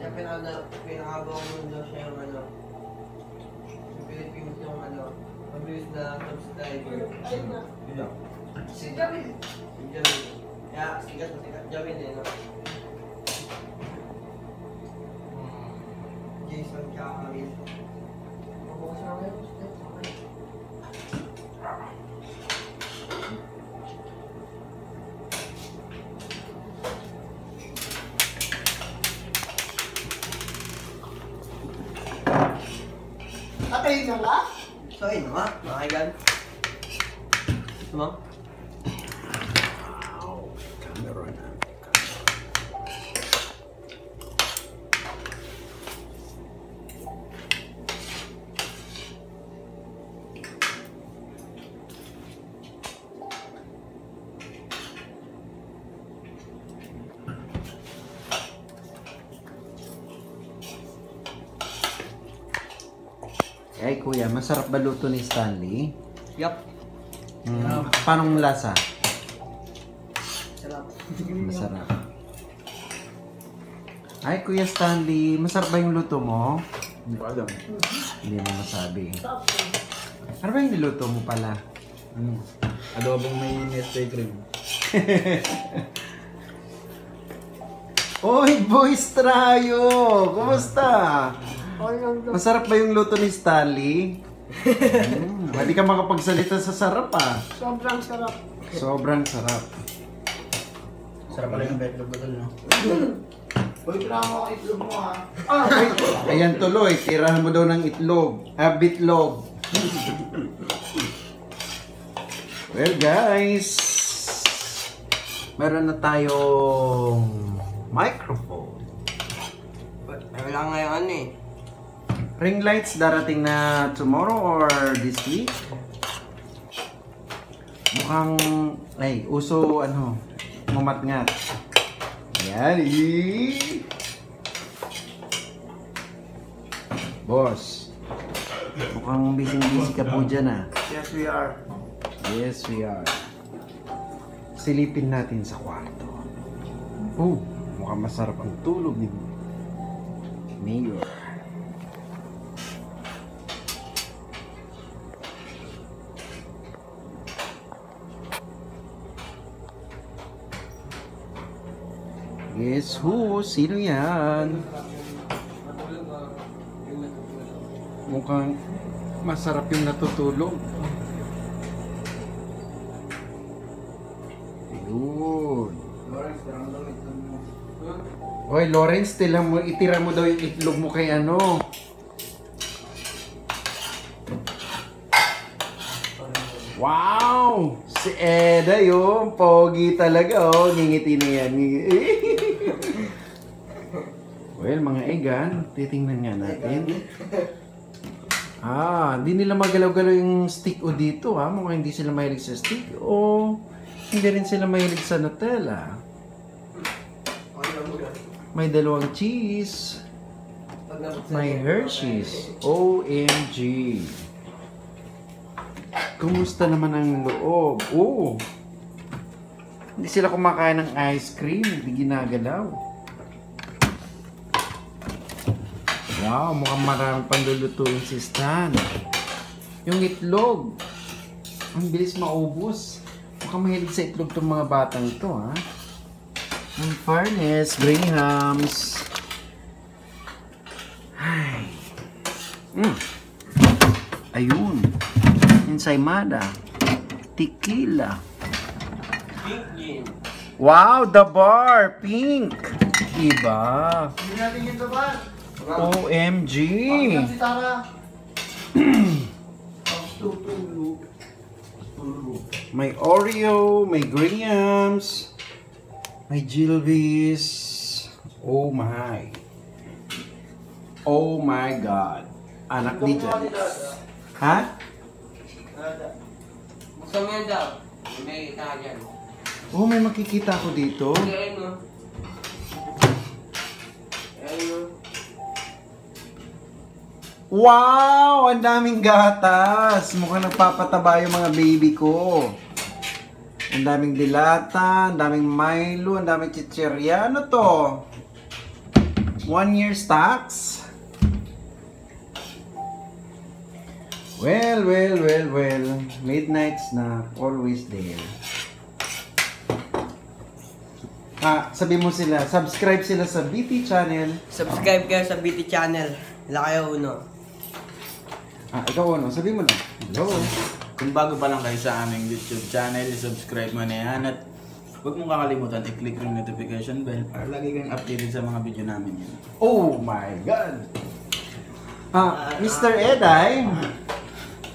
Siya pinaka pinakabawang mundo siya yung ano. Philippines yung ano. Mabilis na subscriber. Lang. Si Jamin. Si Jamin. Kaya sikat na sikat Jamin eh. No? Jason Kakarin. Mabukas na kayo. Atay na nga? So ayun nga, mga kaigan. Ano? Camera na. Ay kuya, masarap ba luto ni Stanley? Yup. Mm, paano lasa? Sarap. Masarap. Ay kuya Stanley, masarap ba yung luto mo? Hindi ko alam. Hindi mo masabi. Ano ba yung niluto mo pala? Ano? Adobong may Nestle cream. Oy, boys Trayo! Kumusta? Masarap ba yung luto ni Stanley? mm, hindi ka makapagsalita sa sarap ah. Sobrang sarap. Sobrang sarap. Sarap pala yung betlog ko no? Uy, drama ka itlog mo ha. Ayan tuloy, tirahan mo daw ng itlog. Ah, bitlog. well guys, meron na tayong microphone. Wala nga yung ano eh. Ring lights darating na tomorrow or this week? Mukhang, ay, uso, ano, mamatngat. Yan, eh. Boss, mukhang busy-busy ka po dyan ah. Yes, we are. Yes, we are. Silipin natin sa kwarto. Oh, mukhang masarap ang tulog ni Mayor. Guess who? Sino yan? Mukhang masarap yung natutulog. Yun. Lawrence, parang lamit mo. Hoy, Lawrence, tila mo, itira mo daw yung itlog mo kay ano. Wow! Si Eda yun, pogi talaga oh. Ngingiti na yan. Ngi- well, mga egan, titingnan nga natin. Ah, hindi nila magalaw-galaw yung stick o dito ha. Mukhang hindi sila mahilig sa stick o hindi rin sila mahilig sa Nutella. May dalawang cheese. May Hershey's. OMG. Kumusta naman ang loob? Oo. Hindi sila kumakain ng ice cream. Hindi ginagalaw. Wow, mukhang maraming panlulutuin si Stan. Yung itlog. Ang bilis maubos. Mukhang mahilig sa itlog tong mga batang ito, ha? In fairness, Grahams. Ay. Mm. Ayun. Ensaymada. Tequila. Pink. Wow, the bar. Pink. Diba? Hindi natin yung dabar. OMG. May Oreo, may Grahams, may Gilbis. Oh my. Oh my God. Anak ni Jan. Ha? Buksan mo yan daw. May dyan. Oh, may makikita ko dito. Ayun mo. Ayun mo. Wow! Ang daming gatas! Mukhang nagpapataba yung mga baby ko. Ang daming dilata, ang daming Milo, ang daming chichirya. Ano to? One year stocks? Well, well, well, well. Midnight snack, always there. Ah, sabi mo sila, subscribe sila sa BT channel. Subscribe kayo sa BT channel. Lakayo uno. Ah, ikaw ano, sabi mo na. Hello. Kung bago pa lang kayo sa aming YouTube channel, subscribe mo na yan at huwag mong kakalimutan i-click yung notification bell para lagi kang updated sa mga video namin yan. Oh my God! Ah, Mr. Eday,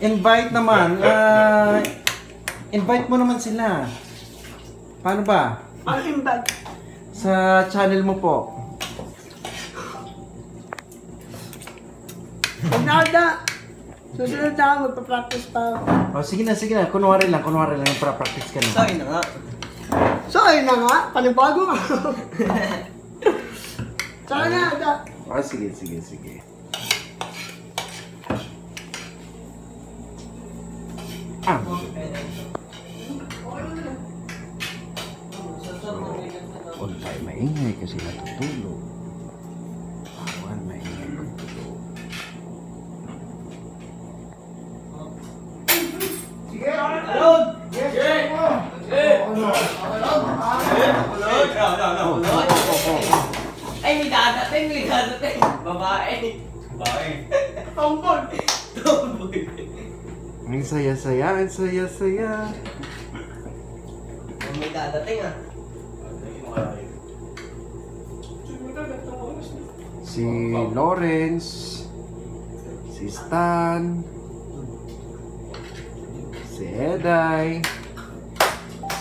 invite naman. Ah, invite mo naman sila. Paano ba? Ang imbag. Sa channel mo po. Huwag na ada. Susunod na ako, magpa-practice pa ako. Oh, sige na, sige na. Kunwari lang, kunwari lang. Para-practice ka na. Sorry na nga. So, ayun na nga, panibago nga. Saka na, ada. Oh, sige, sige, sige. Ah, huwag tayo maingay kasi natutulog. May dadating, may dadating. Babae. Babae. Tomboy. Tomboy. Ang saya-saya, ang saya-saya. May dadating ah. Si Lawrence, si Stan, si Eday,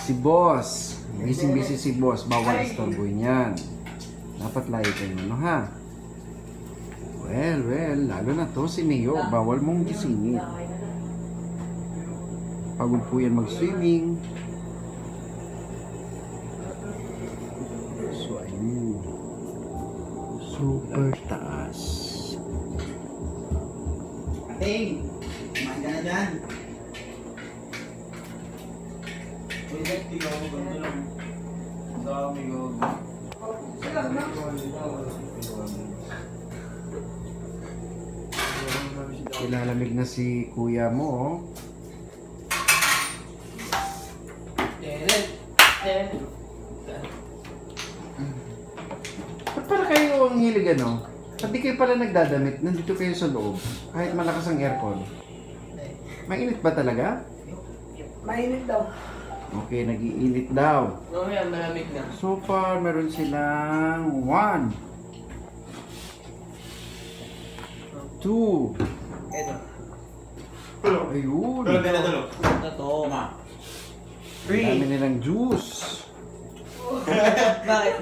si Boss. Busy-busy si Boss, bawal istorboy niyan. Dapat layo kayo ano ha? Well, well, lalo na to si Neo, bawal mong gisingin. Pagod po yan mag-swimming. So, ayun. Super taas. Hey! Kumain ka na dyan! Dek, tigaw mo ganito lang. Sa amigo. Kilalamig na si kuya mo, oh. Ba't pala kayo ang hilig ano? Ba't kayo pala nagdadamit? Nandito kayo sa loob. Kahit malakas ang aircon. Mainit ba talaga? Mainit daw. Okay, nagiinit daw. Mamaya, malamig na. So far, meron silang one, two, Eto. ayun. Tulog na tulog. Ito to. Tama. Ang dami nilang juice. Bakit?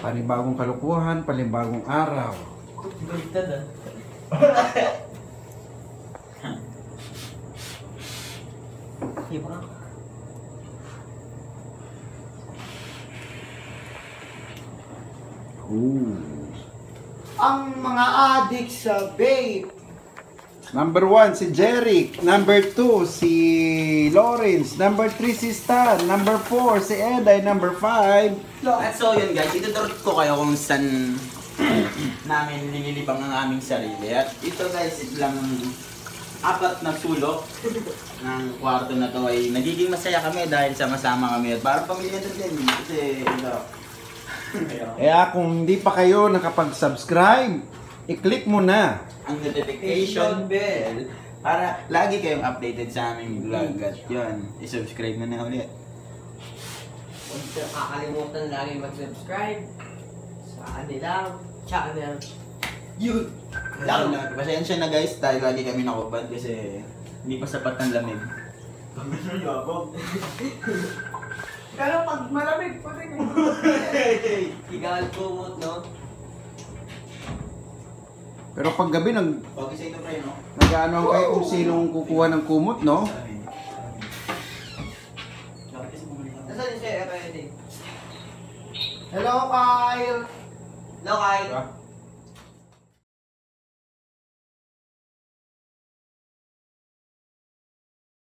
Panibagong kalukuhan, panibagong araw. Baliktad ah. Iba nga. Ooh. Ang mga addict sa vape. Number one, si Jeric. Number two, si Lawrence. Number three, si Stan. Number four, si Eday. Number five, At so yun guys, ituturo ko kayo kung saan namin nililibang ang aming sarili. At ito guys, ito lang apat na sulok ng kwarto na to ay nagiging masaya kami dahil sama-sama kami at parang pamilya din din kasi ito. Kaya kung hindi pa kayo nakapag-subscribe, i-click mo na. ang notification bell para lagi kayong updated sa aming vlog at yun, i-subscribe na na ulit. Huwag kakalimutan lagi mag-subscribe kanilang channel. Yun! Lalo na, pasensya na guys dahil lagi kami nakubad kasi hindi pa sapat ng lamig. Pero pag malamig, pwede nga. Higaan kumot, no? Pero pag gabi, nag, Okay sa ito pre, no? nag-ano kayo kung sinong kukuha ng kumot, no? Hello, Kyle! Hello, Kyle. Diba?